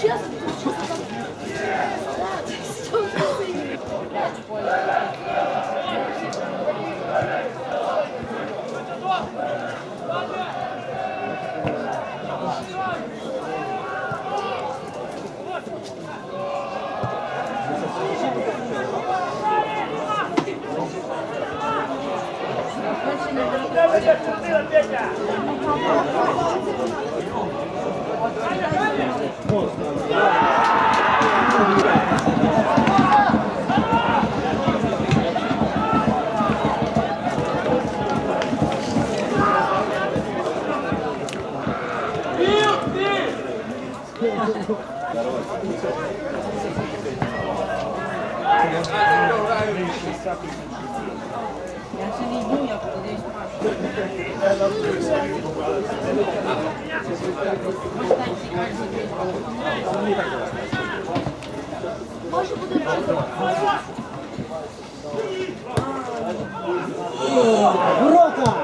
Сейчас. Garoto. Може буде Урока!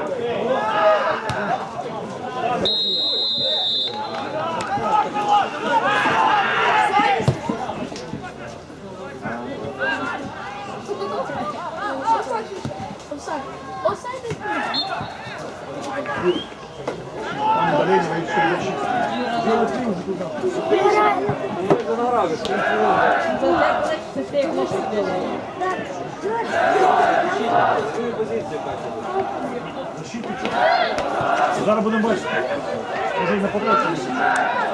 Зараз будемо бачити. Може і на попередження.